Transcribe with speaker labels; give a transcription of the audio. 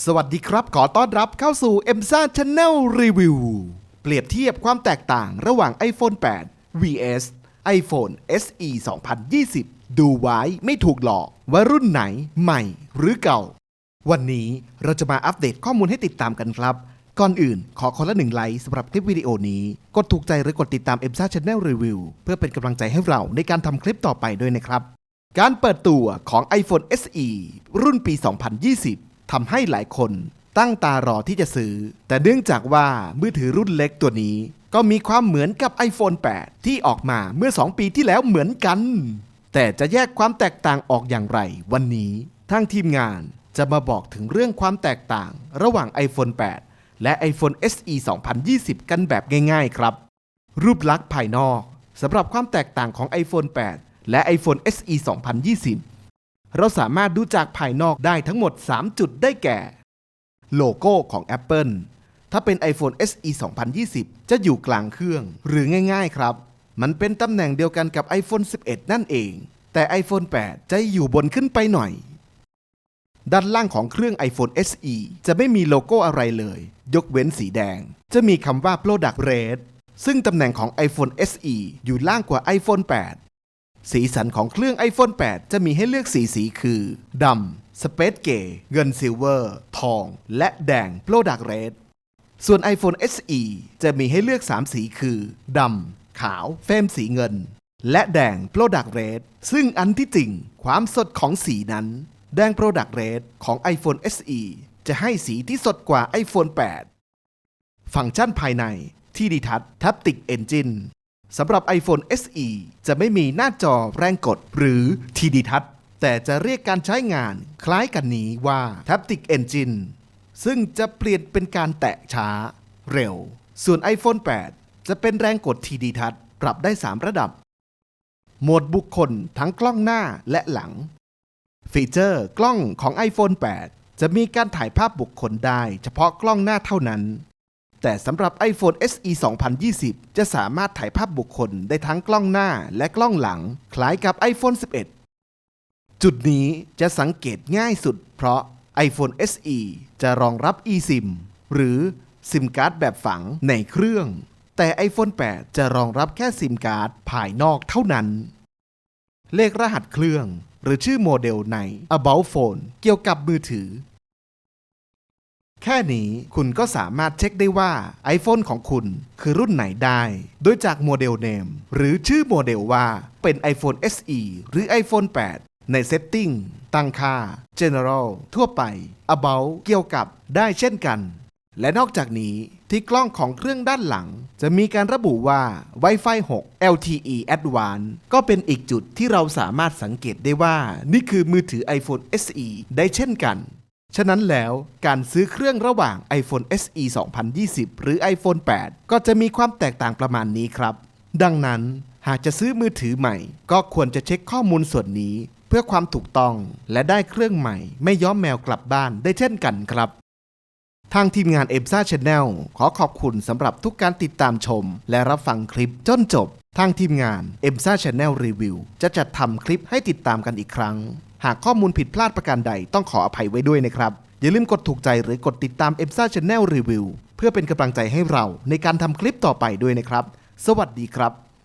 Speaker 1: สวัสดีครับ ขอต้อนรับเข้าสู่ m s a Channel Review เปรียบเทียบความแตกต่างระหว่าง iPhone 8 vs iPhone SE 2020 ดูไว้ไม่ถูกหลอกว่ารุ่นไหนใหม่หรือเก่า วันนี้เราจะมาอัปเดตข้อมูลให้ติดตามกันครับ ก่อนอื่นขอคนละหนึ่งไลค์สำหรับคลิปวิดีโอนี้ กดถูกใจหรือกดติดตาม m s a Channel Review เพื่อเป็นกำลังใจให้เราในการทำคลิปต่อไปด้วยนะครับ การเปิดตัวของ iPhone SE รุ่นปี 2020 ทำให้หลายคนตั้งตารอที่จะซื้อ แต่เนื่องจากว่ามือถือรุ่นเล็กตัวนี้ ก็มีความเหมือนกับ iPhone 8 ที่ออกมาเมื่อ 2 ปีที่แล้วเหมือนกัน แต่จะแยกความแตกต่างออกอย่างไร วันนี้ทางทีมงานจะมาบอกถึงเรื่องความแตกต่างระหว่าง iPhone 8 และ iPhone SE 2020 กันแบบง่าย ๆ ครับ รูปลักษณ์ภายนอกสำหรับความแตกต่างของ iPhone 8 และ iPhone SE 2020 เราสามารถดูจากภายนอกได้ทั้งหมด 3 จุดได้แก่ โลโก้ของ Apple ถ้าเป็น iPhone SE 2020 จะอยู่กลางเครื่อง หรือง่ายๆครับ มันเป็นตำแหน่งเดียวกันกับ iPhone 11 นั่นเอง แต่ iPhone 8 จะอยู่บนขึ้นไปหน่อย ด้านล่างของเครื่อง iPhone SE จะไม่มีโลโก้อะไรเลย ยกเว้นสีแดง จะมีคำว่า Product Red ซึ่งตำแหน่งของ iPhone SE อยู่ล่างกว่า iPhone 8 สีสันของเครื่อง iPhone 8 จะมีให้เลือกสีสีคือ ดำ สเปซเกย์เงินซิลเวอร์ ทอง และแดง Product Red ส่วน iPhone SE จะมีให้เลือก 3 สีคือ ดำ ขาว เฟรมสีเงิน และแดง Product Red ซึ่งอันที่จริง ความสดของสีนั้น แดง Product Red ของ iPhone SE จะให้สีที่สดกว่า iPhone 8 ฟังก์ชันภายในที่ดีทัช Taptic Engine สำหรับ iPhone SE จะไม่มีหน้าจอแรงกดหรือ TD Touch แต่จะเรียกการใช้งานคล้ายกันนี้ว่า Taptic Engine ซึ่งจะเปลี่ยนเป็นการแตะช้า เร็ว ส่วน iPhone 8 จะเป็นแรงกด TD Touch ปรับได้ 3 ระดับ โหมดบุคคลทั้งกล้องหน้าและหลัง ฟีเจอร์กล้องของ iPhone 8 จะมีการถ่ายภาพบุคคลได้เฉพาะกล้องหน้าเท่านั้น แต่สำหรับ iPhone SE 2020 จะสามารถถ่ายภาพบุคคลได้ทั้งกล้องหน้าและกล้องหลัง คล้ายกับ iPhone 11 จุดนี้จะสังเกตง่ายสุด เพราะ iPhone SE จะรองรับ eSIM หรือซิมการ์ดแบบฝังในเครื่อง แต่ iPhone 8 จะรองรับแค่ซิมการ์ดภายนอกเท่านั้น เลขรหัสเครื่อง หรือชื่อโมเดลใน About Phone เกี่ยวกับมือถือ แค่นี้คุณก็สามารถเช็คได้ว่า iPhone ของคุณคือรุ่นไหนได้ โดยจากโมเดลเนมหรือชื่อโมเดลว่าเป็น iPhone SE หรือ iPhone 8 ใน Setting ตั้งค่า General ทั่วไป About เกี่ยวกับได้เช่นกัน และนอกจากนี้ที่กล้องของเครื่องด้านหลัง จะมีการระบุว่า Wi-Fi 6 LTE Advanced ก็เป็นอีกจุดที่เราสามารถสังเกตได้ว่า นี่คือมือถือ iPhone SE ได้เช่นกัน ฉะนั้นแล้วการซื้อเครื่องระหว่าง iPhone SE 2020 หรือ iPhone 8 ก็จะมีความแตกต่างประมาณนี้ครับ ดังนั้นหากจะซื้อมือถือใหม่ ก็ควรจะเช็คข้อมูลส่วนนี้ เพื่อความถูกต้องและได้เครื่องใหม่ ไม่ย้อมแมวกลับบ้านได้เช่นกันครับ ทางทีมงาน e m s a Channel ขอขอบคุณสำหรับทุกการติดตามชม และรับฟังคลิปจนจบ ทางทีมงาน e m s a Channel Review จะจัดทำคลิปให้ติดตามกันอีกครั้ง หากข้อมูลผิดพลาดประการใดต้องขออภัยไว้ด้วยนะครับ อย่าลืมกดถูกใจหรือกดติดตาม e m s a Channel รีวิวเพื่อเป็นกำลังใจให้เราในการทำคลิปต่อไปด้วยนะครับ สวัสดีครับ